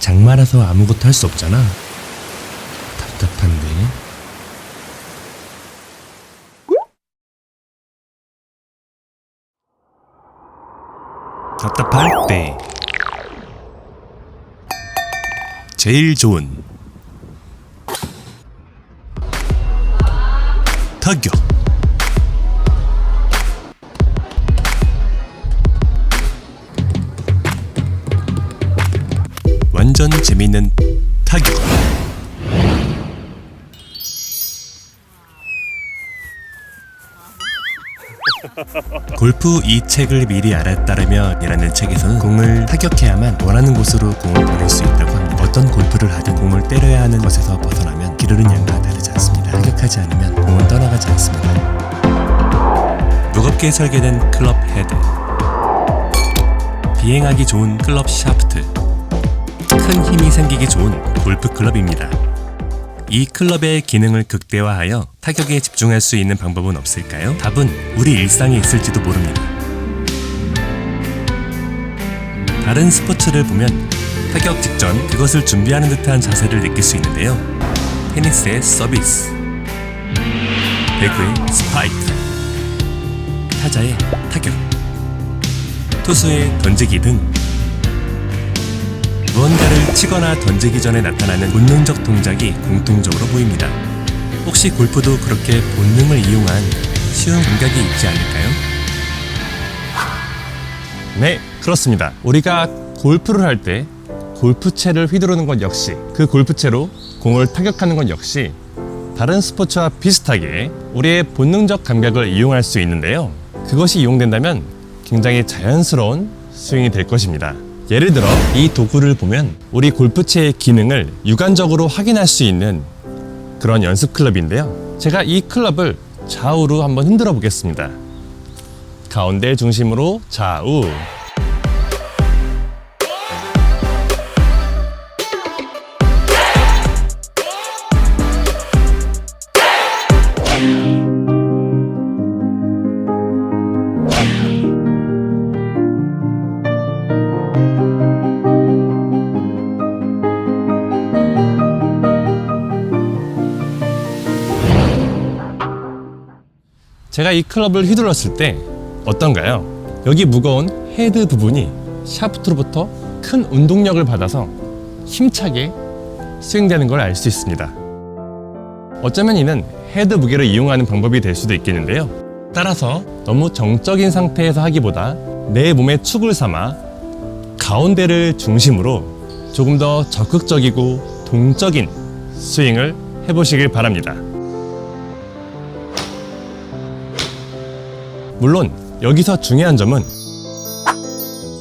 장마라서 아무것도 할 수 없잖아. 답답한데. 답답할 때 제일 좋은 타격 완전 재밌는 타격 골프 이 책을 미리 알았다면 이라는 책에서는 공을 타격해야만 원하는 곳으로 공을 보낼 수 있다고 합니다. 어떤 골프를 하든 공을 때려야 하는 것에서 벗어나면 기르는 양과 다르지 않습니다. 타격하지 않으면 공은 떠나가지 않습니다. 무겁게 설계된 클럽 헤드 비행하기 좋은 클럽 샤프트 큰 힘이 생기기 좋은 골프 클럽입니다. 이 클럽의 기능을 극대화하여 타격에 집중할 수 있는 방법은 없을까요? 답은 우리 일상에 있을지도 모릅니다. 다른 스포츠를 보면 타격 직전 그것을 준비하는 듯한 자세를 느낄 수 있는데요. 테니스의 서비스, 배구의 스파이크, 타자의 타격, 투수의 던지기 등 무언가를 치거나 던지기 전에 나타나는 본능적 동작이 공통적으로 보입니다. 혹시 골프도 그렇게 본능을 이용한 쉬운 감각이 있지 않을까요? 네, 그렇습니다. 우리가 골프를 할 때 골프채를 휘두르는 것 역시 그 골프채로 공을 타격하는 것 역시 다른 스포츠와 비슷하게 우리의 본능적 감각을 이용할 수 있는데요. 그것이 이용된다면 굉장히 자연스러운 스윙이 될 것입니다. 예를 들어 이 도구를 보면 우리 골프채의 기능을 육안적으로 확인할 수 있는 그런 연습 클럽인데요. 제가 이 클럽을 좌우로 한번 흔들어 보겠습니다. 가운데 중심으로 좌우. 제가 이 클럽을 휘둘렀을 때 어떤가요? 여기 무거운 헤드 부분이 샤프트로부터 큰 운동력을 받아서 힘차게 스윙되는 걸 알 수 있습니다. 어쩌면 이는 헤드 무게를 이용하는 방법이 될 수도 있겠는데요. 따라서 너무 정적인 상태에서 하기보다 내 몸의 축을 삼아 가운데를 중심으로 조금 더 적극적이고 동적인 스윙을 해보시길 바랍니다. 물론 여기서 중요한 점은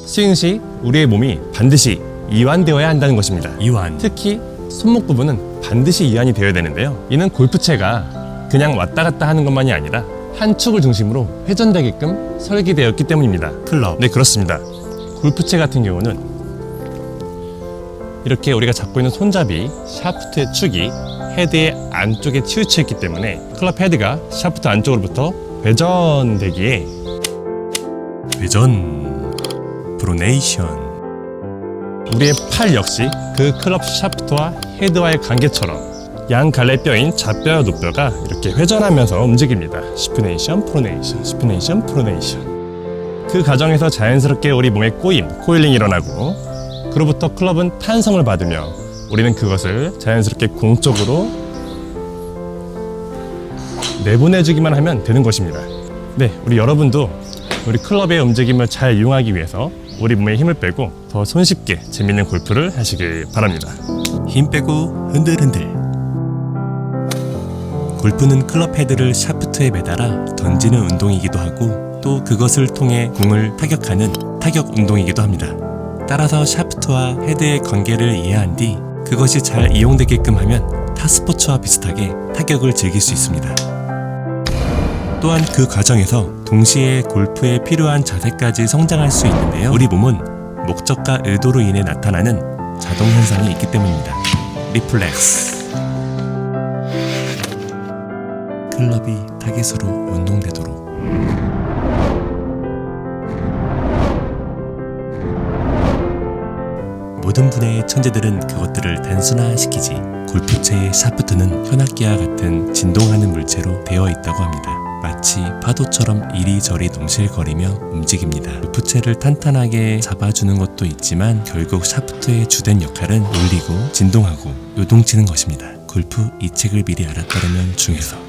스윙 시 우리의 몸이 반드시 이완되어야 한다는 것입니다. 이완. 특히 손목 부분은 반드시 이완이 되어야 되는데요. 이는 골프채가 그냥 왔다 갔다 하는 것만이 아니라 한 축을 중심으로 회전되게끔 설계되었기 때문입니다. 클럽. 네, 그렇습니다. 골프채 같은 경우는 이렇게 우리가 잡고 있는 손잡이 샤프트의 축이 헤드의 안쪽에 치우쳐 있기 때문에 클럽 헤드가 샤프트 안쪽으로부터 회전되기에 회전 프로네이션 우리의 팔 역시 그 클럽 샤프트와 헤드와의 관계처럼 양 갈래뼈인 좌뼈와 노뼈가 이렇게 회전하면서 움직입니다. 시프네이션, 프로네이션, 시프네이션, 프로네이션. 그 과정에서 자연스럽게 우리 몸에 꼬임, 코일링이 일어나고 그로부터 클럽은 탄성을 받으며 우리는 그것을 자연스럽게 공 쪽으로 내보내주기만 하면 되는 것입니다. 네, 우리 여러분도 우리 클럽의 움직임을 잘 이용하기 위해서 우리 몸에 힘을 빼고 더 손쉽게 재밌는 골프를 하시길 바랍니다. 힘 빼고 흔들흔들. 골프는 클럽 헤드를 샤프트에 매달아 던지는 운동이기도 하고 또 그것을 통해 공을 타격하는 타격 운동이기도 합니다. 따라서 샤프트와 헤드의 관계를 이해한 뒤 그것이 잘 이용되게끔 하면 타 스포츠와 비슷하게 타격을 즐길 수 있습니다. 또한 그 과정에서 동시에 골프에 필요한 자세까지 성장할 수 있는데요. 우리 몸은 목적과 의도로 인해 나타나는 자동 현상이 있기 때문입니다. 리플렉스. 클럽이 타깃으로 운동되도록 모든 분야의 천재들은 그것들을 단순화시키지 골프채의 샤프트는 현악기와 같은 진동하는 물체로 되어 있다고 합니다. 마치 파도처럼 이리저리 넘실거리며 움직입니다. 골프채를 탄탄하게 잡아주는 것도 있지만 결국 샤프트의 주된 역할은 올리고 진동하고 요동치는 것입니다. 골프 이 책을 미리 알았다면 중에서